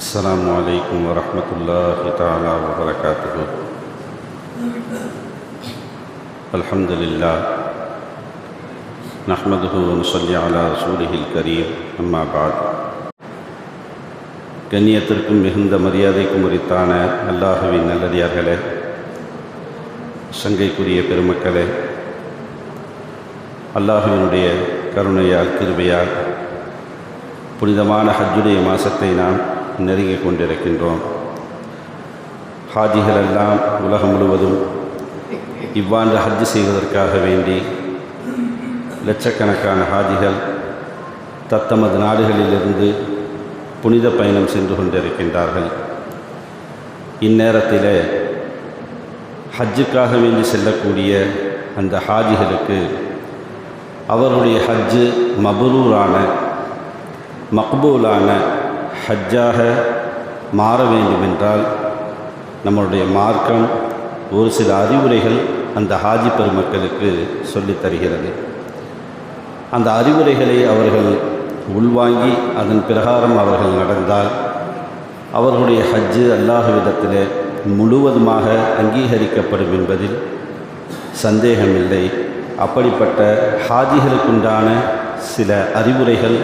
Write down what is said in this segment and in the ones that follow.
السلام عليكم ورحمة الله تعالى وبركاته الحمد لله نحمده ونصلي على رسوله الكريم أما بعد கண்ணியத்திற்கும் மிகுந்த மரியாதைக்கும் உரித்தான அல்லாஹுவின் நல்லடியார்களே சங்கைக்குரிய பெருமக்களே அல்லாஹுவினுடைய கருணையால் கிருபையால் புனிதமான ஹஜ்ஜுடைய மாதத்தை நாம் நெருங்கிக் கொண்டிருக்கின்றோம் ஹாஜிகள் எல்லாம் உலகம் முழுவதும் இவ்வாண்டு ஹஜ்ஜு செய்வதற்காக வேண்டி லட்சக்கணக்கான ஹாஜிகள் தத்தமது நாடுகளிலிருந்து புனித பயணம் சென்று கொண்டிருக்கின்றார்கள். இந்நேரத்தில் ஹஜ்ஜுக்காக வேண்டி செல்லக்கூடிய அந்த ஹாஜிகளுக்கு அவருடைய ஹஜ்ஜு மபரூரான மக்பூலான ஹஜ்ஜாக மாற வேண்டுமென்றால் நம்மளுடைய மார்க்கம் ஒரு சில அறிவுரைகள் அந்த ஹாஜி பெருமக்களுக்கு சொல்லித் தருகிறது. அந்த அறிவுரைகளை அவர்கள் உள்வாங்கி அதன் பிரகாரம் அவர்கள் நடந்தால் அவர்களுடைய ஹஜ்ஜு அல்லாஹ்விடத்திலே முழுவதுமாக அங்கீகரிக்கப்படும் என்பதில் சந்தேகமில்லை. அப்படிப்பட்ட ஹாஜிகளுக்குண்டான சில அறிவுரைகள்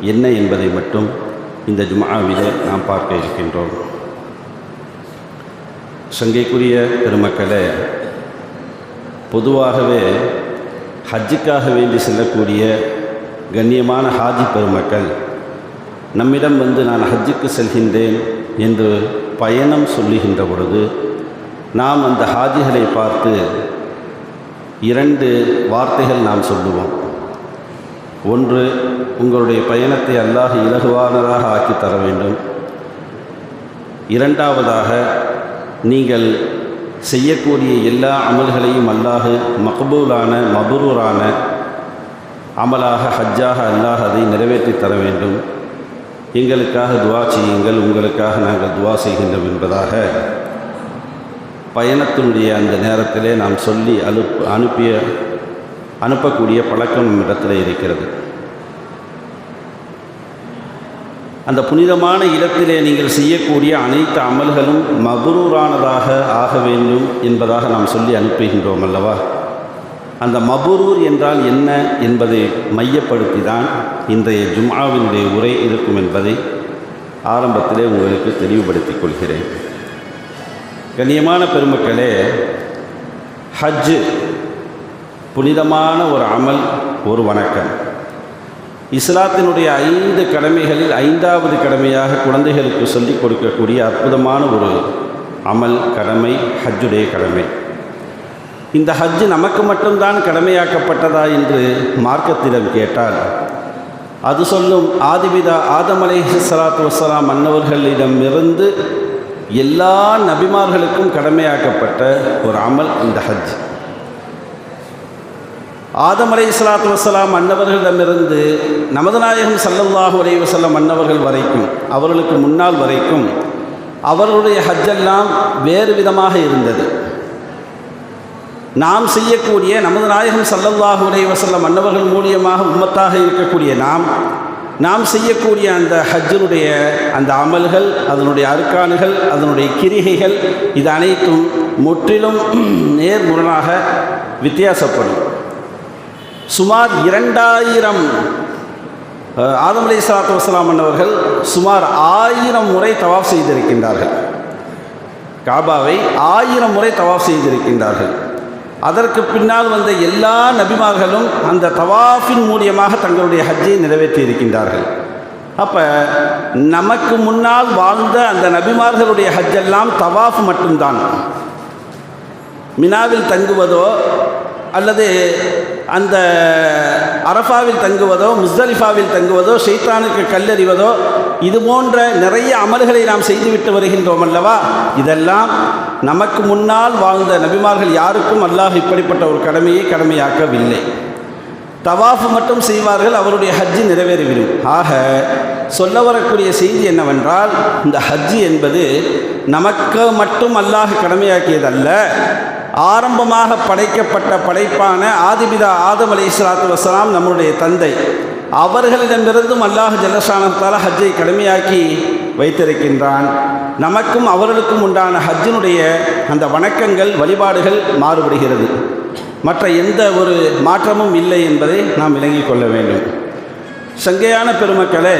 என்ன என்பதை மட்டும் இந்த ஜுமாவிலே நாம் பார்க்க இருக்கின்றோம். சங்கைக்குரிய பெருமக்களே பொதுவாகவே ஹஜ்ஜுக்காக வேண்டி செல்லக்கூடிய கண்ணியமான ஹாஜி பெருமக்கள் நம்மிடம் வந்து நான் ஹஜ்ஜுக்கு செல்கின்றேன் என்று பயணம் சொல்லுகின்ற பொழுது நாம் அந்த ஹாஜிகளை பார்த்து இரண்டு வார்த்தைகள் நாம் சொல்லுவோம். ஒன்று உங்களுடைய பயணத்தை அல்லாஹ் இலகுவானதாக ஆக்கி தர வேண்டும். இரண்டாவதாக நீங்கள் செய்யக்கூடிய எல்லா அமல்களையும் அல்லாஹ் மக்பூலான மபுரூரான அமலாக ஹஜ்ஜாக அல்லாஹ் அதை நிறைவேற்றி தர வேண்டும். எங்களுக்காக துவா செய்யுங்கள் உங்களுக்காக நாங்கள் துவா செய்கின்றோம் என்பதாக பயணத்தினுடைய அந்த நேரத்திலே நாம் சொல்லி அனுப் அனுப்பிய அனுப்பக்கூடிய பழக்கம் இடத்தில் இருக்கிறது. அந்த புனிதமான இடத்திலே நீங்கள் செய்யக்கூடிய அனைத்து அமல்களும் மபுரூரானதாக ஆக வேண்டும் என்பதாக நாம் சொல்லி அனுப்புகின்றோம் அல்லவா? அந்த மபுரூர் என்றால் என்ன என்பதை மையப்படுத்தி தான் இன்றைய ஜும்ஆவினுடைய உரை இருக்கும் என்பதை ஆரம்பத்திலே உங்களுக்கு தெளிவுபடுத்திக் கொள்கிறேன். கண்ணியமான பெருமக்களே ஹஜ்ஜு புனிதமான ஒரு அமல் ஒரு வணக்கம். இஸ்லாத்தினுடைய ஐந்து கடமைகளில் ஐந்தாவது கடமையாக குழந்தைகளுக்கு சொல்லிக் கொடுக்கக்கூடிய அற்புதமான ஒரு அமல் கடமை ஹஜ்ஜுடைய கடமை. இந்த ஹஜ்ஜு நமக்கு மட்டும்தான் கடமையாக்கப்பட்டதா என்று மார்க்கத்திடம் கேட்டால் அது சொல்லும் ஆதிபிதா ஆதமலை அலை சலாத்து வசலாம் மன்னவர்களிடமிருந்து எல்லா நபிமார்களுக்கும் கடமையாக்கப்பட்ட ஒரு அமல் இந்த ஹஜ் ஆதம் அலை இஸ்லாத்து வசலாம் மன்னவர்களிடமிருந்து நமது நாயகம் சல்லல்லாஹு அலை வசல்லம் மன்னவர்கள் வரைக்கும் அவர்களுக்கு முன்னால் வரைக்கும் அவர்களுடைய ஹஜ்ஜெல்லாம் வேறு விதமாக இருந்தது. நாம் செய்யக்கூடிய நமது நாயகம் சல்லல்லாஹு அலை வசல்லம் மன்னவர்கள் மூலியமாக உம்மத்தாக இருக்கக்கூடிய நாம் நாம் செய்யக்கூடிய அந்த ஹஜ்ஜனுடைய அந்த அமல்கள் அதனுடைய அருக்கானுகள் அதனுடைய கிரிகைகள் இது அனைத்தும் முற்றிலும் நேர்முரணாக வித்தியாசப்படும். சுமார் இரண்டாயிரம் ஆதம் அலி சலாத்து வசலாம் அன்னவர்கள் சுமார் ஆயிரம் முறை தவாஃப் செய்திருக்கின்றார்கள். காபாவை ஆயிரம் முறை தவாஃப் செய்திருக்கின்றார்கள். அதற்கு பின்னால் வந்த எல்லா நபிமார்களும் அந்த தவாஃபின் மூலியமாக தங்களுடைய ஹஜ்ஜை நிறைவேற்றி இருக்கின்றார்கள் அப்போ நமக்கு முன்னால் வாழ்ந்த அந்த நபிமார்களுடைய ஹஜ்ஜெல்லாம் தவாஃப் மட்டும்தான். மினாவில் தங்குவதோ அல்லது அந்த அரஃபாவில் தங்குவதோ முஸ்தலிஃபாவில் தங்குவதோ ஷெய்தானுக்கு கல்லறிவதோ இது போன்ற நிறைய அமல்களை நாம் செய்துவிட்டு வருகின்றோம் அல்லவா? இதெல்லாம் நமக்கு முன்னால் வாழ்ந்த நபிமார்கள் யாருக்கும் அல்லாஹ் இப்படிப்பட்ட ஒரு கடமையை கடமையாக்கவில்லை. தவாஃப் மட்டும் செய்வார்கள் அவருடைய ஹஜ்ஜு நிறைவேறிவிடும். ஆக சொல்ல வரக்கூடிய செய்தி என்னவென்றால் இந்த ஹஜ்ஜு என்பது நமக்கு மட்டும் அல்லாஹ் கடமையாக்கியதல்ல ஆரம்பமாக படைக்கப்பட்ட படைப்பான ஆதிபிதா ஆதம் அலி இஸ்லாத்து வசலாம் நம்முடைய தந்தை. அவர்களிடமிருந்தும் அல்லாஹ் ஜல்லஷானத்தால் ஹஜ்ஜை கடமையாக்கி வைத்திருக்கின்றான். நமக்கும் அவர்களுக்கும் உண்டான ஹஜ்ஜினுடைய அந்த வணக்கங்கள் வழிபாடுகள் மாறுபடுகிறது. மற்ற எந்த ஒரு மாற்றமும் இல்லை என்பதை நாம் விளங்கிக் கொள்ள வேண்டும். சங்கையான பெருமக்களே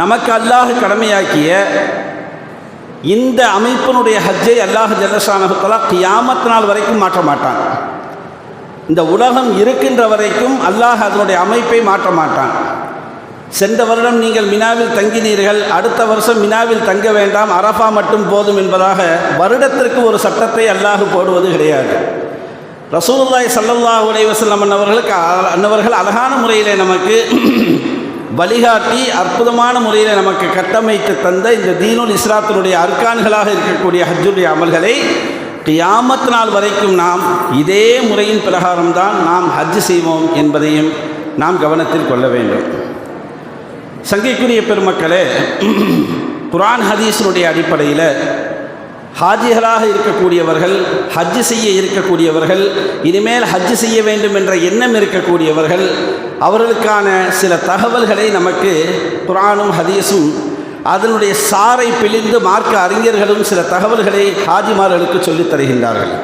நமக்கு அல்லாஹ் கடமையாக்கிய இந்த அமைப்பினுடைய ஹஜ்ஜை அல்லாஹ் ஜல்லஷானகத்தலா கியாமத் நாள் வரைக்கும் மாற்ற மாட்டான். இந்த உலகம் இருக்கின்ற வரைக்கும் அல்லாஹ் அதனுடைய அமைப்பை மாற்ற மாட்டான். சென்ற வருடம் நீங்கள் மினாவில் தங்கினீர்கள் அடுத்த வருஷம் மினாவில் தங்க வேண்டாம் அரஃபா மட்டும் போதும் என்பதாக வருடத்திற்கு ஒரு சட்டத்தை அல்லாஹ் போடுவது கிடையாது. ரசூலுல்லாய் சல்லல்லாஹ் அலைஹி வஸல்லம் அன்னவர்களுக்கு அன்னவர்கள் அழகான முறையில் நமக்கு வழிகாட்டி அற்புதமான முறையில் நமக்கு கட்டமைத்து தந்த இந்த தீனுல் இஸ்லாத்தினுடைய அர்கான்களாக இருக்கக்கூடிய ஹஜ்ஜுடைய அமல்களை கியாமத் நாள் வரைக்கும் நாம் இதே முறையின் பிரகாரம்தான் நாம் ஹஜ் செய்வோம் என்பதையும் நாம் கவனத்தில் கொள்ள வேண்டும். சங்கைக்குரிய பெருமக்களே குரான் ஹதீஸினுடைய அடிப்படையில் ஹாஜிகளாக இருக்கக்கூடியவர்கள் ஹஜ்ஜு செய்ய இருக்கக்கூடியவர்கள் இனிமேல் ஹஜ்ஜு செய்ய வேண்டும் என்ற எண்ணம் இருக்கக்கூடியவர்கள் அவர்களுக்கான சில தகவல்களை நமக்கு குரானும் ஹதீஸும் அதனுடைய சாரை பிழிந்து மார்க்க அறிஞர்களும் சில தகவல்களை ஹாஜிமார்களுக்கு சொல்லித் தருகின்றார்கள்.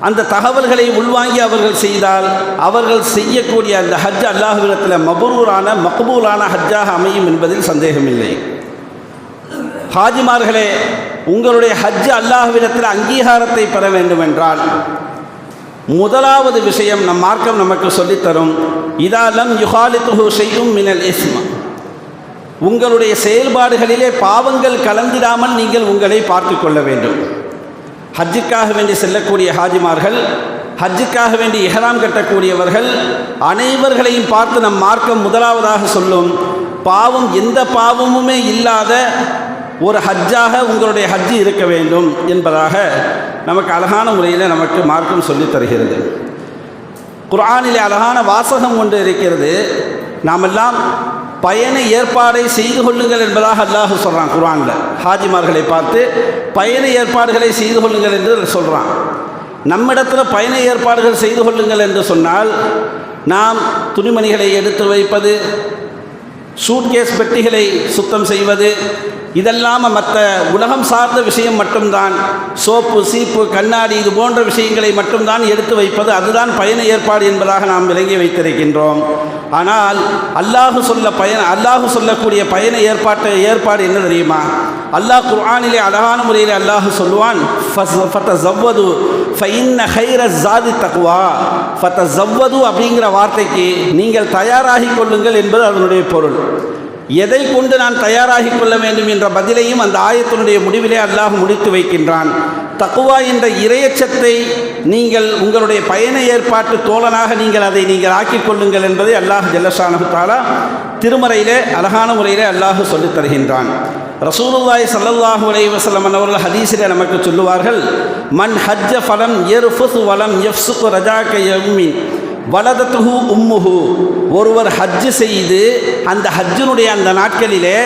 அந்த தகவல்களை உள்வாங்கி அவர்கள் செய்தால் அவர்கள் செய்யக்கூடிய அந்த ஹஜ் அல்லாஹுவிடத்தில் மபரூரான மக்பூலான ஹஜ்ஜாக அமையும் என்பதில் சந்தேகமில்லை. ஹாஜிமார்களே உங்களுடைய ஹஜ் அல்லாஹுவிடத்தில் அங்கீகாரத்தை பெற வேண்டுமென்றால் முதலாவது விஷயம் நம் மார்க்கம் நமக்கு சொல்லித்தரும் இதாலம் யுகாலித்துஹு செய்யும் மினல் இஸ்மா. உங்களுடைய செயல்பாடுகளிலே பாவங்கள் கலந்திடாமல் நீங்கள் உங்களை பார்த்து கொள்ள வேண்டும். ஹஜ்ஜுக்காக வேண்டி செல்லக்கூடிய ஹாஜிமார்கள் ஹஜ்ஜுக்காக வேண்டி இஹராம் கட்டக்கூடியவர்கள் அனைவர்களையும் பார்த்து நம் மார்க்கம் முதலாவதாக சொல்லும் பாவம் எந்த பாவமுமே இல்லாத ஒரு ஹஜ்ஜாக உங்களுடைய ஹஜ்ஜு இருக்க வேண்டும் என்பதாக நமக்கு அழகான முறையில் நமக்கு மார்க்கம் சொல்லித் தருகிறது. குரானில் அழகான வாசகம் ஒன்று இருக்கிறது. நாமெல்லாம் பயண ஏற்பாடை செய்து கொள்ளுங்கள் என்பதாக அல்லாஹ் சொல்கிறான் குரானில் ஹாஜிமார்களை பார்த்து பயண ஏற்பாடுகளை செய்து கொள்ளுங்கள் என்று சொல்கிறான் நம்மிடத்தில் பயண ஏற்பாடுகள் செய்து கொள்ளுங்கள் என்று சொன்னால் நாம் துணிமணிகளை எடுத்து வைப்பது சூட்கேஸ் பெட்டிகளை சுத்தம் செய்வது இதெல்லாமல் மற்ற உலகம் சார்ந்த விஷயம் மட்டும்தான். சோப்பு சீப்பு கண்ணாடி இது போன்ற விஷயங்களை மட்டும்தான் எடுத்து வைப்பது அதுதான் பயண ஏற்பாடு என்பதாக நாம் விளங்கி வைத்திருக்கின்றோம். ஆனால் அல்லாஹு சொல்ல பயண அல்லாஹு சொல்லக்கூடிய பயண ஏற்பாட்டு ஏற்பாடு என்ன தெரியுமா? அல்லாஹ் குர்ஆனிலே அழகான முறையில் அல்லாஹ் சொல்லுவான் ஃபத்த ஃபைன்ன ஹைர ஜாதி தக்குவா ஃபத்த ஜவ்வது அப்படிங்கிற வார்த்தைக்கு நீங்கள் தயாராகி கொள்ளுங்கள் என்பது அதனுடைய பொருள். எதை கொண்டு நான் தயாராகி கொள்ள வேண்டும் என்ற பதிலையும் அந்த ஆயத்தினுடைய முடிவிலே அல்லாஹ் முடித்து வைக்கின்றான். தக்குவா என்ற இரையச்சத்தை நீங்கள் உங்களுடைய பயண ஏற்பாட்டு தோழனாக நீங்கள் அதை நீங்கள் ஆக்கிக் கொள்ளுங்கள் என்பதை அல்லாஹ் ஜல்லஷானு தாலா திருமறையிலே அழகான முறையிலே அல்லாஹ் சொல்லித் தருகின்றான். ரசூலுல்லாய் சல்லல்லாஹு அலைஹி வஸல்லம் அவர்கள் ஹதீஸிலே நமக்கு சொல்லுவார்கள் மன் ஹஜ்ஜ ஃபலம் எர்ஃபுஸ் வலம் எஃப்சுக்கு ரஜாக்க எம்மின் வலதத்துஹு உம்முஹு. ஒருவர் ஹஜ்ஜு செய்து அந்த ஹஜ்ஜினுடைய அந்த நாட்களிலே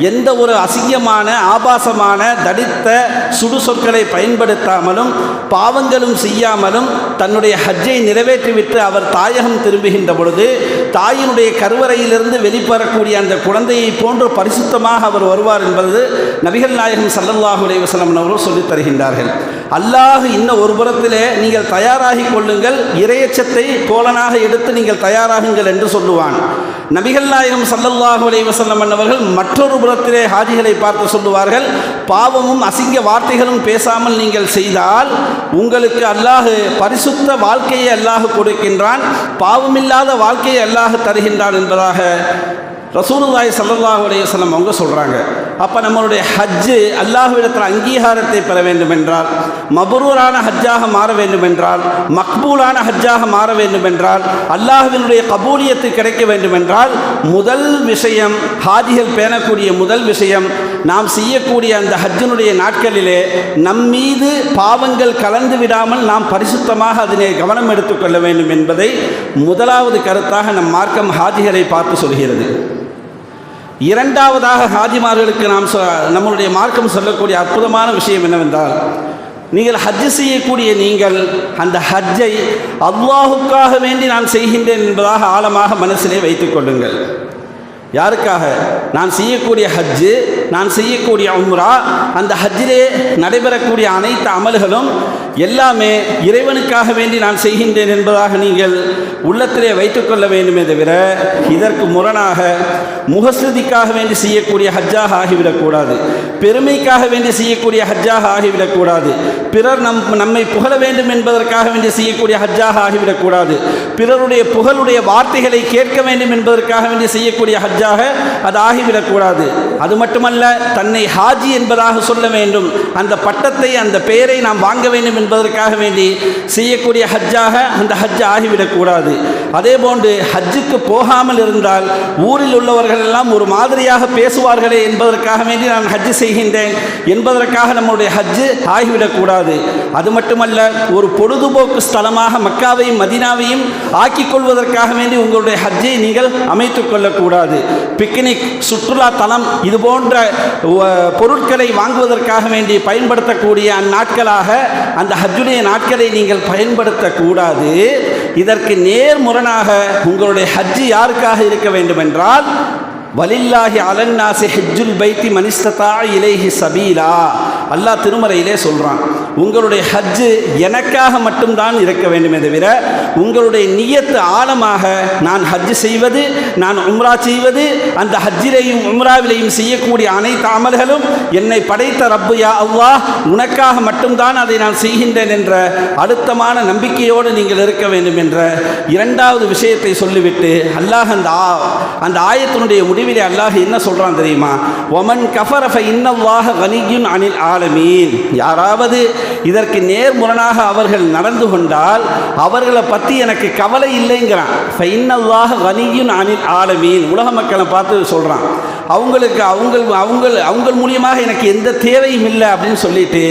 எந்த ஒரு அசிங்கமான ஆபாசமான தடித்த சுடு சொற்களை பயன்படுத்தாமலும் பாவங்களும் செய்யாமலும் தன்னுடைய ஹஜ்ஜை நிறைவேற்றிவிட்டு அவர் தாயகம் திரும்புகின்ற பொழுது தாயினுடைய கருவறையிலிருந்து வெளிப்படக்கூடிய அந்த குழந்தையை போன்று பரிசுத்தமாக அவர் வருவார் என்பது நபிகள் நாயகம் சல்லல்லாஹு அலைவசலம் அவர்கள் சொல்லித் தருகின்றார்கள். அல்லாஹ் இன்னும் ஒரு புறத்திலே நீங்கள் தயாராகி கொள்ளுங்கள் இரையச்சத்தை கோலனாக எடுத்து நீங்கள் தயாராகுங்கள் என்று சொல்லுவான். நபிகள் நாயகம் சல்லல்லாஹு அலைவசல்லம் வஸல்லம் அவர்கள் மற்றொரு புறத்திலே ஹாஜிகளை பார்த்து சொல்லுவார்கள் பாவமும் அசிங்க வார்த்தைகளும் பேசாமல் நீங்கள் செய்தால் உங்களுக்கு அல்லாஹ் பரிசுத்த வாழ்க்கையை அல்லாஹ் கொடுக்கின்றான் பாவமில்லாத வாழ்க்கையை அல்லாஹ் தருகின்றான் என்பதாக ரசூலுல்லாய் சல்லல்லாஹு அலைஹி வஸல்லம் அவங்க சொல்கிறாங்க அப்போ நம்மளுடைய ஹஜ்ஜு அல்லாஹுவிடத்தில் அங்கீகாரத்தை பெற வேண்டும் என்றால் மபரூரான ஹஜ்ஜாக மாற வேண்டும் என்றால் மக்பூலான ஹஜ்ஜாக மாற வேண்டும் என்றால் அல்லாஹ்வினுடைய கபூலியத்து கிடைக்க வேண்டும் என்றால் முதல் விஷயம் ஹாஜிகள் பேணக்கூடிய முதல் விஷயம் நாம் செய்யக்கூடிய அந்த ஹஜ்ஜினுடைய நாட்களிலே நம் மீது பாவங்கள் கலந்து விடாமல் நாம் பரிசுத்தமாக அதனை கவனம் எடுத்துக்கொள்ள வேண்டும் என்பதை முதலாவது கருத்தாக நம் மார்க்கம் ஹாஜிகளை பார்த்து சொல்கிறது. இரண்டாவதாக ஹாஜிமார்களுக்கு நாம் சொ நம்மளுடைய மார்க்கம் சொல்லக்கூடிய அற்புதமான விஷயம் என்னவென்றால் நீங்கள் ஹஜ்ஜு செய்யக்கூடிய நீங்கள் அந்த ஹஜ்ஜை அல்லாஹுக்காக வேண்டி நான் செய்கின்றேன் என்பதாக ஆழமாக மனசிலே வைத்துக் கொள்ளுங்கள். யாருக்காக? நான் செய்யக்கூடிய ஹஜ்ஜு நான் செய்யக்கூடிய உம்ரா அந்த ஹஜ்ஜிலே நடைபெறக்கூடிய அனைத்து அமல்களும் எல்லாமே இறைவனுக்காக வேண்டி நான் செய்கின்றேன் என்பதாக நீங்கள் உள்ளத்திலே வைத்துக்கொள்ள வேண்டுமே தவிர இதற்கு முரணாக முகஸ்துதிக்காக வேண்டி செய்யக்கூடிய ஹஜ்ஜாக ஆகிவிடக்கூடாது பெருமைக்காக வேண்டி செய்யக்கூடிய ஹஜ்ஜாக ஆகிவிடக்கூடாது பிறர் நம் நம்மை புகழ வேண்டும் என்பதற்காக வேண்டி செய்யக்கூடிய ஹஜ்ஜாக ஆகிவிடக்கூடாது பிறருடைய புகழுடைய வார்த்தைகளை கேட்க வேண்டும் என்பதற்காக வேண்டி செய்யக்கூடிய ஹாஜாக அது ஆகிவிடக்கூடாது. அது மட்டுமல்ல தன்னை ஹாஜி என்பதாக சொல்ல வேண்டும். அந்த பட்டத்தை அந்த பெயரை நாம் வாங்க வேண்டும் என்பதற்காக வேண்டி செய்யக்கூடிய ஹஜ்ஜாக அந்த ஹஜ் ஆகிவிடக்கூடாது. அதே போன்று ஹஜ்ஜுக்கு போகாமல் இருந்தால் ஊரில் உள்ளவர்கள் எல்லாம் ஒரு மாதிரியாக பேசுவார்களே என்பதற்காக வேண்டி நான் ஹஜ்ஜு செய்கின்றேன் என்பதற்காக நம்முடைய ஹஜ்ஜு ஆகிவிடக்கூடாது. அது மட்டுமல்ல ஒரு பொழுதுபோக்கு ஸ்தலமாக மக்காவையும் மதினாவையும் ஆக்கிக் கொள்வதற்காக வேண்டி உங்களுடைய ஹஜ்ஜை நீங்கள் அமைத்துக் கொள்ளக்கூடாது. பிக்னிக் சுற்றுலா தலம் இது போன்ற பொருட்களை வாங்குவதற்காக வேண்டி பயன்படுத்தக்கூடிய அந்நாட்களாக அந்த ஹஜ்ஜுடைய நாட்களை நீங்கள் பயன்படுத்தக்கூடாது. இதற்கு நேர்முரணாக உங்களுடைய ஹஜ்ஜு யாருக்காக இருக்க வேண்டும் என்றால் வலில்லாஹி அலன்னாசி ஹெஜ்ஜுல் பைத்தி மனிஸ்ததா இலைஹி சபீலா. அல்லாஹ் திருமறையிலே சொல்கிறான் உங்களுடைய ஹஜ்ஜு எனக்காக மட்டும்தான் இருக்க வேண்டுமே தவிர உங்களுடைய நியத்து ஆழமாக நான் ஹஜ்ஜு செய்வது நான் உம்ரா செய்வது அந்த ஹஜ்ஜிலையும் உம்ராவிலையும் செய்யக்கூடிய அனைத்து அமல்களும் என்னை படைத்த ரப்பு யா அல்லாஹ் உனக்காக மட்டும்தான் அதை நான் செய்கின்றேன் என்ற அழுத்தமான நம்பிக்கையோடு நீங்கள் இருக்க வேண்டும் என்ற இரண்டாவது விஷயத்தை சொல்லிவிட்டு அல்லாஹ் அந்த ஆ- அந்த ஆயத்தினுடைய முடிவிலே அல்லாஹ் என்ன சொல்கிறான் தெரியுமா? ஒமன் கஃபரஃப இன்னல்லாஹ கனியுன் அனில் ஆலமீன். யாராவது இதற்கு நேர்முரணாக அவர்கள் நடந்து கொண்டால் அவர்களை பற்றி எனக்கு கவலை இல்லைங்கிறான். ஃப இன்னல்லாஹ அனில் ஆலமீன். உலக மக்களை பார்த்து சொல்கிறான் அவங்களுக்கு அவங்க அவங்க அவங்க மூலியமாக எனக்கு எந்த தேவையும் இல்லை அப்படின்னு சொல்லிட்டு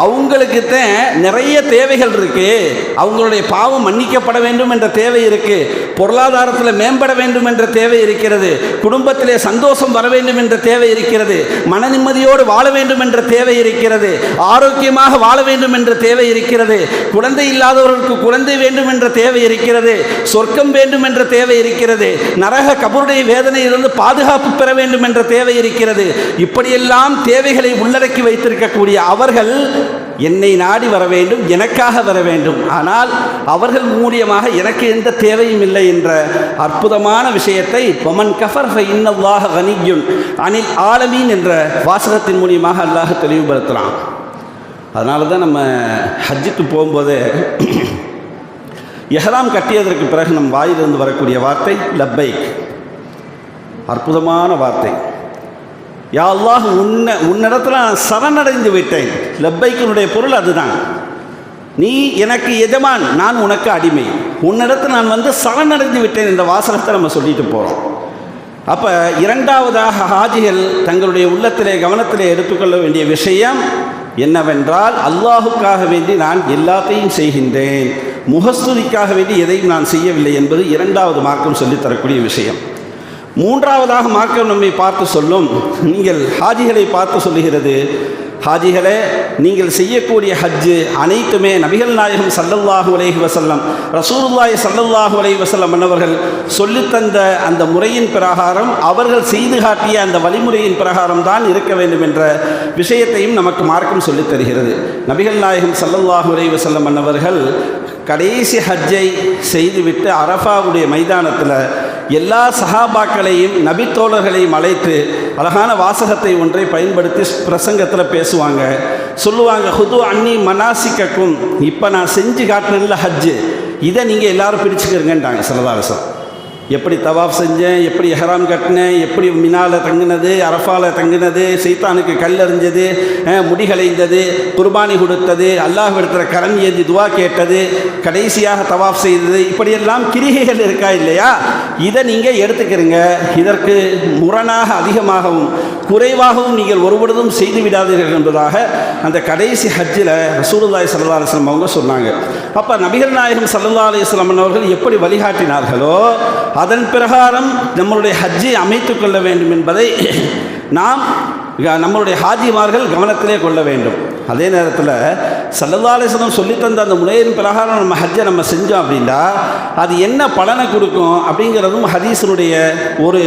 அவங்களுக்கு தான் நிறைய தேவைகள் இருக்கு. அவங்களுடைய பாவம் மன்னிக்கப்பட வேண்டும் என்ற தேவை இருக்கு. பொருளாதாரத்தில் மேம்பட வேண்டும் என்ற தேவை இருக்கிறது. குடும்பத்திலே சந்தோஷம் வர வேண்டும் என்ற தேவை இருக்கிறது. மன நிம்மதியோடு வாழ வேண்டும் என்ற தேவை இருக்கிறது. ஆரோக்கியமாக வாழ வேண்டும் என்ற தேவை இருக்கிறது. குழந்தை இல்லாதவர்களுக்கு குழந்தை வேண்டும் என்ற தேவை இருக்கிறது. சொர்க்கம் வேண்டும் என்ற தேவை இருக்கிறது. நரக கபருடைய வேதனையிலிருந்து பாதுகாப்பு பெற வேண்டும் என்ற தேவை இருக்கிறது. இப்படியெல்லாம் தேவைகளை உள்ளடக்கி வைத்திருக்கக்கூடிய அவர்கள் என்னை நாடி வர வேண்டும் எனக்காக வர வேண்டும். ஆனால் அவர்கள் மூலியமாக எனக்கு எந்த தேவையும் இல்லை என்ற அற்புதமான விஷயத்தை பொமன் கஃபர் இன்னல்லாக கனியுன் அனில் ஆலமீன் என்ற வாசகத்தின் மூலியமாக அல்லாஹ் தெளிவுபடுத்துகிறான் அதனால தான் நம்ம ஹஜ்ஜுக்கு போகும்போது எஹராம் கட்டியதற்கு பிறகு நம் வாயிலிருந்து வரக்கூடிய வார்த்தை லப்பைக் அற்புதமான வார்த்தை. யா அல்லாஹ் உன்னை உன்னிடத்தில் நான் சரணடைந்து விட்டேன். லப்பைக்கினுடைய பொருள் அதுதான். நீ எனக்கு எஜமான் நான் உனக்கு அடிமை. உன்னிடத்தில் நான் வந்து சரணடைந்து விட்டேன் என்ற வாசகத்தை நம்ம சொல்லிட்டு போகிறோம் அப்போ இரண்டாவதாக ஹாஜிகள் தங்களுடைய உள்ளத்திலே கவனத்திலே எடுத்துக்கொள்ள வேண்டிய விஷயம் என்னவென்றால் அல்லாஹுக்காக வேண்டி நான் எல்லாத்தையும் செய்கின்றேன். முகஸ்துதிக்காக வேண்டி எதையும் நான் செய்யவில்லை என்பது இரண்டாவது மார்க்கம் சொல்லித் தரக்கூடிய விஷயம். மூன்றாவதாக மார்க்கம் நம்மை பார்த்து சொல்லும். நீங்கள் ஹாஜிகளை பார்த்து சொல்லுகிறது ஹாஜிகளே நீங்கள் செய்யக்கூடிய ஹஜ்ஜு அனைத்துமே நபிகள் நாயகம் சல்லல்லாஹு உலகி வசல்லம் ரசூலுல்லாஹி சல்லல்லாஹு உலகி வசல்லம் அன்னவர்கள் சொல்லித்தந்த அந்த முறையின் பிரகாரம் அவர்கள் செய்து காட்டிய அந்த வழிமுறையின் பிரகாரம் தான் இருக்க வேண்டும் என்ற விஷயத்தையும் நமக்கு மார்க்கம் சொல்லித் தருகிறது. நபிகள் நாயகம் சல்லல்லாஹு உலகி வசல்லம் மன்னவர்கள் கடைசி ஹஜ்ஜை செய்துவிட்டு அரஃபாவுடைய மைதானத்தில் எல்லா சஹாபாக்களையும் நபித்தோழர்களையும் அழைத்து அழகான வாசகத்தை ஒன்றை பயன்படுத்தி பிரசங்கத்தில் பேசுவாங்க. சொல்லுவாங்க ஹுது அன்னி மனாசிக்கக்கும் இப்போ நான் செஞ்சு காட்டினேன்ல ஹஜ்ஜு. இதை நீங்கள் எல்லாரும் பிரிச்சுக்கிறங்கன்றாங்க சிலதாரசம் எப்படி தவாஃப் செஞ்சேன் எப்படி எஹராம் கட்டினேன் எப்படி மினால தங்கினது அரஃபால தங்கினது சைத்தானுக்கு கல் எறிஞ்சது முடிகளைந்தது குர்பானி கொடுத்தது அல்லாஹ் இடத்துல கரம் ஏந்தி துவா கேட்டது கடைசியாக தவாஃப் செய்தது இப்படியெல்லாம் கிரிகைகள் இருக்கா இல்லையா? இதை நீங்கள் எடுத்துக்கிறீங்க. இதற்கு முரணாக அதிகமாகவும் குறைவாகவும் நீங்கள் ஒருபொழுதும் செய்து விடாதீர்கள் என்பதாக அந்த கடைசி ஹஜ்ஜில் ரசூலுல்லாய் சல்லா அலைஹி அவங்க சொன்னாங்க. அப்போ நபிகள் நாயகம் சல்லா அலைஹி அவர்கள் எப்படி வழிகாட்டினார்களோ அதன் பிரகாரம் நம்மளுடைய ஹஜ்ஜை அமைத்துக்கொள்ள வேண்டும் என்பதை நாம் நம்மளுடைய ஹாஜிமார்கள் கவனத்திலே கொள்ள வேண்டும். அதே நேரத்தில் சல்லதாலேசனம் சொல்லித்தந்த அந்த முனையின் பிரகாரம் நம்ம ஹஜ்ஜை நம்ம செஞ்சோம் அப்படின்னா அது என்ன பலனை கொடுக்கும் அப்படிங்கிறதும் ஹதீஸனுடைய ஒரு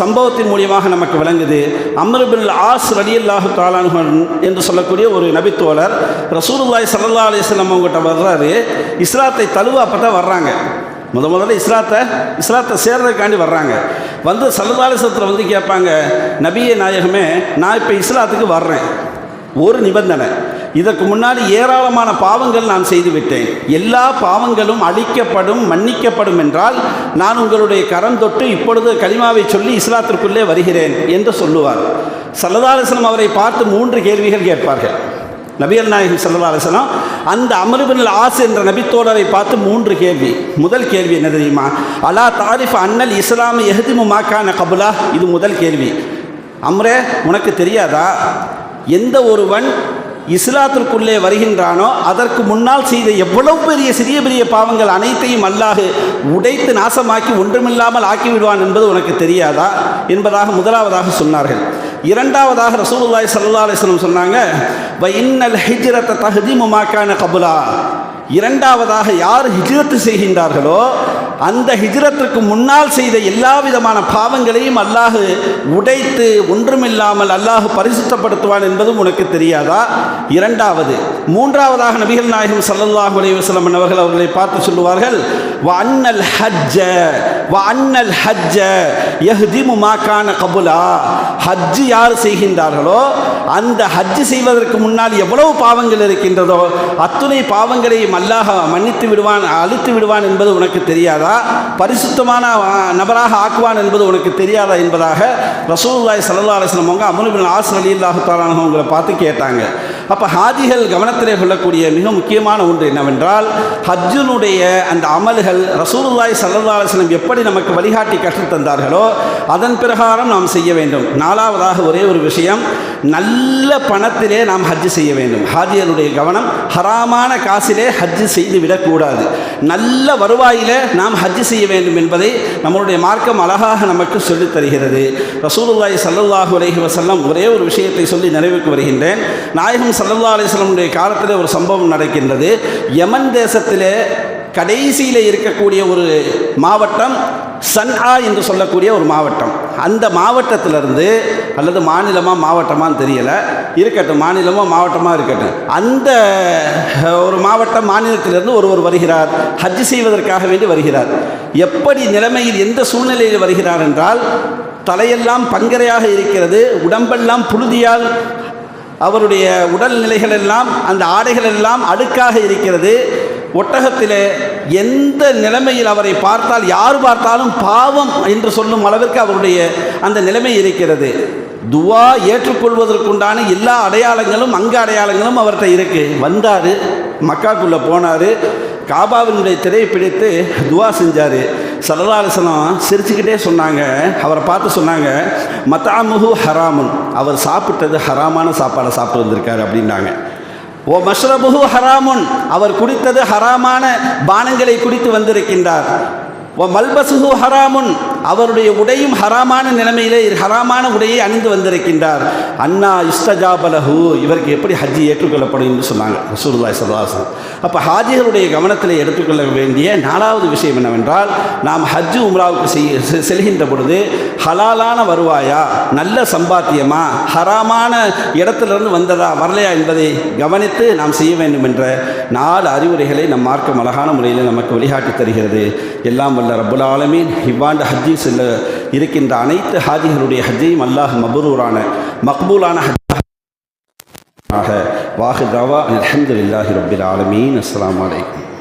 சம்பவத்தின் மூலியமாக நமக்கு விளங்குது. அமருபின் ஆஸ் ரலியல்லாஹு தாலானுகன் என்று சொல்லக்கூடிய ஒரு நபித்தோழர் ரசூலுல்லாய் சல்லா அலிஸ்லாம் அவங்ககிட்ட வர்றாரு. இஸ்லாத்தை தழுவ அப்போ தான் வர்றாங்க. முத முதல்ல இஸ்லாத்தை இஸ்லாத்தை சேர்றதுக்காண்டி வர்றாங்க. வந்து சல்லதாலிசத்தில் வந்து கேட்பாங்க நபிய நாயகமே நான் இப்போ இஸ்லாத்துக்கு வர்றேன். ஒரு நிபந்தனை. இதற்கு முன்னாடி ஏராளமான பாவங்கள் நான் செய்துவிட்டேன். எல்லா பாவங்களும் அழிக்கப்படும் மன்னிக்கப்படும் என்றால் நான் உங்களுடைய கரம் தொட்டு இப்பொழுது கலிமாவை சொல்லி இஸ்லாத்திற்குள்ளே வருகிறேன் என்று சொல்லுவார். சல்லதாலிசனம் அவரை பார்த்து மூன்று கேள்விகள் கேட்பார்கள். நபிகள் நாயகம் சல்லா அலிஸ்லாம் அந்த அமருபின் ஆஸ் என்ற நபித்தோழரை பார்த்து மூன்று கேள்வி. முதல் கேள்வி என்ன தெரியுமா? அலா தாரிஃப் அன்னல் இஸ்லாம் எஹதிமு மாக்கான கபுலா? இது முதல் கேள்வி. அம்ரே உனக்கு தெரியாதா? எந்த ஒருவன் இஸ்லாத்திற்குள்ளே வருகின்றானோ அதற்கு முன்னால் செய்த எவ்வளவு பெரிய சிறிய பெரிய பாவங்கள் அனைத்தையும் அல்லாஹு உடைத்து நாசமாக்கி ஒன்றுமில்லாமல் ஆக்கிவிடுவான் என்பது உனக்கு தெரியாதா? என்பதாக முதலாவதாக சொன்னார்கள். இரண்டாவதாக ரசூலுல்லாய் சல்லா அலிஸ்லம் சொன்னாங்க வ இன்னல் ஹிஜ்ரத்தை தகுதி முமாக்கான கபுலா. இரண்டாவதாக யார் ஹிஜ்ரத்து செய்கின்றார்களோ அந்த ஹிஜ்ரத்துக்கு முன்னால் செய்த எல்லா விதமான பாவங்களையும் அல்லாஹ் உடைத்து ஒன்றுமில்லாமல் அல்லாஹு பரிசுத்தப்படுத்துவான் என்பதும் உனக்கு தெரியாதா? இரண்டாவது மூன்றாவதாக நபிகள் நாயகம் சல்லல்லாஹு அலைஹி அவர்கள் அவர்களை பார்த்து சொல்லுவார்கள் வ அன்னல் ஹஜ்ஜ வ அன்னல் ஹஜ்ஜ யஹ்திமு மாக்கான கபுலா ஹஜ்ஜு யார் செய்கின்றார்களோ அந்த ஹஜ்ஜு செய்வதற்கு முன்னால் எவ்வளவு பாவங்கள் இருக்கின்றதோ அத்துணை பாவங்களையும் அல்லாஹ் மன்னித்து விடுவான் அழித்து விடுவான் என்பது உனக்கு தெரியாதா? பரிசுத்தமான நபராக ஆக்குவான் என்பது உனக்கு தெரியாதா என்பதாக ரசூல்லாய் சல்லா அலிஸ்லம் அவங்க அமுலுபின் ஆஸ் அலி அல்லாஹு அவங்களை பார்த்து கேட்டாங்க. அப்போ ஹாஜிகள் கவனத்திலே கொள்ளக்கூடிய மிக முக்கியமான ஒன்று என்னவென்றால் ஹஜ்ஜுனுடைய அந்த அமல்கள் ரசூலுல்லாய் சல்லா எப்படி நமக்கு வழிகாட்டி கற்றுத்தந்தார்களோ அதன் பிரகாரம் நாம் செய்ய வேண்டும். நாலாவதாக ஒரே ஒரு விஷயம் நல்ல பணத்திலே நாம் ஹஜ்ஜு செய்ய வேண்டும். ஹாஜியனுடைய கவனம் ஹராமான காசிலே ஹஜ்ஜு செய்து விடக்கூடாது. நல்ல வருவாயிலே நாம் ஹஜ்ஜு செய்ய வேண்டும் என்பதை நம்மளுடைய மார்க்கம் அழகாக நமக்கு சொல்லித் தருகிறது. ரசூலுல்லாய் சல்லல்லாஹு அலைஹி வசல்லம் ஒரே ஒரு விஷயத்தை சொல்லி நிறைவுக்கு வருகின்றேன். நாயகம் சல்லா அலிஸ்லமுடைய காலத்தில் ஒரு சம்பவம் நடக்கின்றது. யமன் தேசத்தில் கடைசியில் இருக்கக்கூடிய ஒரு மாவட்டம் சன்ஆ என்று சொல்லக்கூடிய ஒரு மாவட்டம். அந்த மாவட்டத்திலிருந்து அல்லது மாநிலமாக மாவட்டமான்னு தெரியலை. இருக்கட்டும் மாநிலமாக மாவட்டமாக இருக்கட்டும். அந்த ஒரு மாவட்டம் மாநிலத்திலிருந்து ஒருவர் வருகிறார். ஹஜ் செய்வதற்காக வேண்டி வருகிறார். எப்படி நிலைமையில் எந்த சூழ்நிலையில் வருகிறார் என்றால் தலையெல்லாம் பங்கரையாக இருக்கிறது உடம்பெல்லாம் புழுதியால் அவருடைய உடல்நிலைகள் எல்லாம் அந்த ஆடைகள் எல்லாம் அடுக்காக இருக்கிறது. ஒட்டகத்தில் எந்த நிலைமையில் அவரை பார்த்தால் யார் பார்த்தாலும் பாவம் என்று சொல்லும் அளவிற்கு அவருடைய அந்த நிலைமை இருக்கிறது. துவா ஏற்றுக்கொள்வதற்குண்டான எல்லா அடையாளங்களும் அங்க அடையாளங்களும் அவர்கிட்ட இருக்கு. வந்தார் மக்காக்குள்ளே போனார் காபாவினுடைய திரையை பிடித்து துவா செஞ்சார். சரதாலசனம் சிரிச்சுக்கிட்டே சொன்னாங்க. அவரை பார்த்து சொன்னாங்க மத்தாமுகு ஹராமுன். அவர் சாப்பிட்டது ஹராமான சாப்பாடை சாப்பிட்டு வந்திருக்காரு அப்படின்னாங்க. ஓ மஷ்ரபுஹு ஹராமுன். அவர் குடித்தது ஹராமான பானங்களை குடித்து வந்திருக்கின்றார். மல்பசுகு ஹராமுன். அவருடைய உடையும் ஹராமான நிலைமையிலே ஹராமான உடையை அணிந்து வந்திருக்கின்றார். அண்ணா இஸ்தஜாபலஹு இவருக்கு எப்படி ஹஜ்ஜி ஏற்றுக்கொள்ளப்படும் என்று சொன்னாங்க. ரசூலுல்லாய் சல்லாசன் அப்போ ஹாஜிகளுடைய கவனத்தில் எடுத்துக்கொள்ள வேண்டிய நாலாவது விஷயம் என்னவென்றால் நாம் ஹஜ்ஜு உம்ராவுக்கு செய் செ- செல்கின்ற பொழுது ஹலாலான வருவாயா? நல்ல சம்பாத்தியமா? ஹராமான இடத்திலிருந்து வந்ததா? வரலையா என்பதை கவனித்து நாம் செய்ய வேண்டும் என்ற நாலு அறிவுரைகளை நம் மார்க்கம் அழகான முறையில் நமக்கு வழிகாட்டி தருகிறது. எல்லாம் வல்ல ரப்புல் ஆலமீன் இவ்வாண்டு ஹஜ்ஜி செல்ல இருக்கின்ற அனைத்து ஹாஜிகளுடைய ஹஜ்ஜையும் அல்லாஹ் மபரூரான மக்பூலான ஹஜ் வாஹு தாவா அல்ஹம்துலில்லாஹி ரப்பில் ஆலமீன். அஸ்ஸலாமு அலைக்கும்.